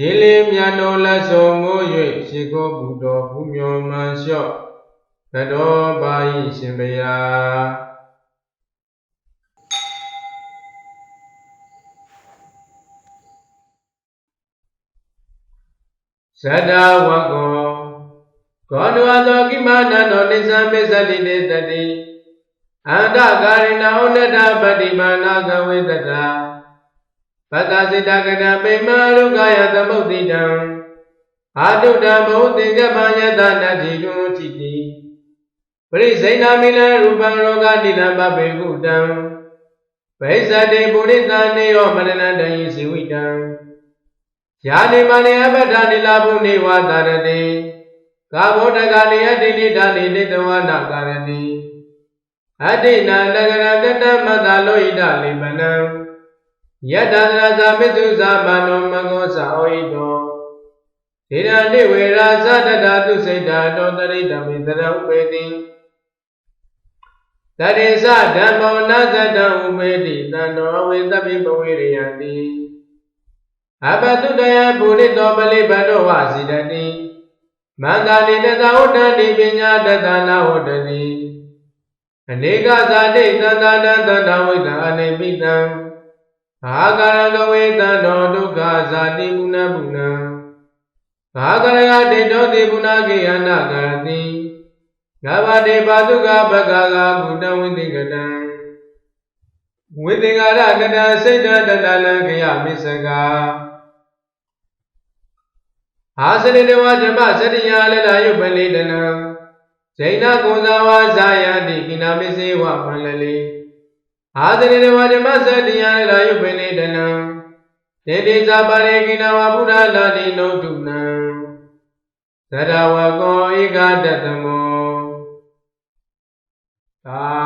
ရေလေမြတ်တော်လက်ဆောင်ငိုး၍ရှိခိုးပူတော်ဘုမျောမှန်လျှော့သတော်ပါ၏ရှင်ဘုရားဇဒဝကောကောနဝသောကိမနတောနိစ္စမစ္စတိတေတတိအန္တကာရိဏဩနတပတိမာနာကဝေတတ ပတ္တစိတကတပေမရုကာယသမုတ်တိတံအာတုတံဘုသင်္ကပယတနတိတုတိတိပရိစိဏမိလရူပံရောဂတိလံပပေကုတံဘိဇတေပုရိသနေယောမရဏတံယိစီဝိတံယာနိမနိအပဒနိလာဘုနေဝတာရတိကာဘောတကနိယတိနိဒာနိနိတဝနာကာရတိအတိနာနဂရကတမတလောဣဒလိပနံ ယတန္တရာဇမေတုဇာမနောမဂောသာဩဣတောဒေရနိဝေရာသတတတုစိတ်တာတောတရိတမေတရဥပေတိတရေသဓမ္မောနသတံဥပေတိတံတော်ဝေတပိပဝေရိယံတိအဘတုတယပုရိတောပလိဘတောဝစီတတိမန္တာနိတသဝတ္တတိပညာတသနာဝတ္တတိအနေကဇာတိသန္တာနသတ္တဝိတံအနေပိတံ ဘာဂရကဝေတံတောဒုက္ခဇာတိပုဏ္ဏပုဏ္ဏဘာဂရကတေတောတိပုဏ္ဏကေယနာကရတိငါဘာတေပါတုကဘဂဂာကုတံဝိသိကတံဝိသင်္ကာရကတံစိတ်တတတလံခယမစ္စကာအာစရိတဝဓမ္မစရိယာလလယုပလိတနံဇိဏကုံသာဝါဇာယတိကိနာမစ္စေဝမန္လလိ အာစရိတဝဓမ္မစရိယာလလယုပလိတနံတေတိဇာပါရေကိနာဝဗုဒ္ဓလာတိနောတုနံသရဝကောဧကတတမောသာဓုသာ